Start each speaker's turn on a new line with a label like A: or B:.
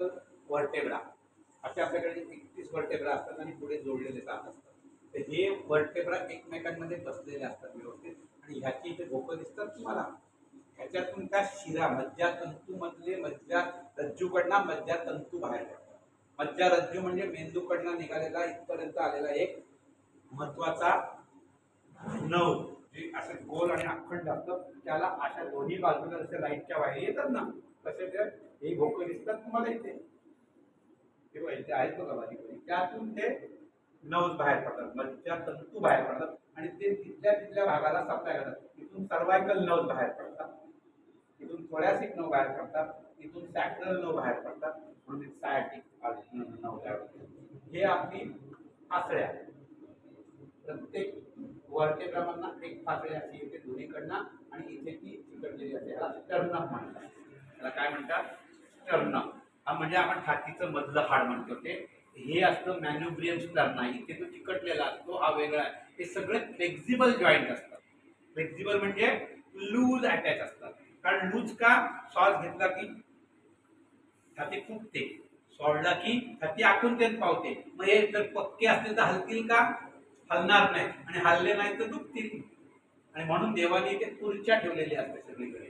A: व्हर्टेब्रा असे आपल्याकडे एकतीस व्हर्टेब्रा असतात आणि पुढे जोडलेले सात असतात. तर हे व्हर्टेब्रा एकमेकांमध्ये बसलेले असतात व्यवस्थित. आणि ह्याची इथे भोकं दिसतात तुम्हाला. ह्याच्यातून त्या शिरा मज्जा तंतूमधले मज्जा रज्जूकडनं मज्जा तंतू बाहेर पडतात. मज्जा रज्जू म्हणजे मेंदूकडनं निघालेला इथपर्यंत आलेला एक महत्त्वाचा नऊ. जे असं गोल आणि अखंड असतं त्याला अशा दोन्ही बाजूला जसे लाईटच्या बाहेर येतात ना तसे ते हे भोकं दिसतात तुम्हाला इथे. किंवा इथे आहेत बघा माझी त्यातून ते नऊज बाहेर पडतात मज्जा तंतू बाहेर पडतात आणि ते तिथल्या तिथल्या भागाला सप्लाय करतात. तिथून सर्वायकल नवस बाहेर पडतात. इथून थोड्यासिक नव बाहेर पडतात. तिथून सॅक्रल नऊ बाहेर पडतात. म्हणून सायटिक नव तयार होते हे आपली आसळ्या प्रत्येक वर्तेब्रामांना एक फासळी अशी येते दोन्हीकडनं आणि इथे ती चिकटलेली असते. याला स्टर्नम म्हणतात त्याला काय म्हणतात? स्टर्नम हा म्हणजे आपण छातीचं मधलं हाड म्हणतो ते. हे असतं मॅन्युब्रियम स्टर्ना इथे तो चिकटलेला असतो हा वेगळा आहे. हे सगळे फ्लेक्झिबल जॉईंट असतात. फ्लेक्झिबल म्हणजे लूज अटॅच असतात. कारण लूज का? श्वास घेतला की छाती फुटते सोडला की छाती आखून तेच पावते. मग हे जर पक्के असतील तर हलतील का? हलणार नाही. आणि हलले नाही तर दुखतील. आणि म्हणून देवाने इथे खुर्च्या ठेवलेल्या असते सगळीकडे.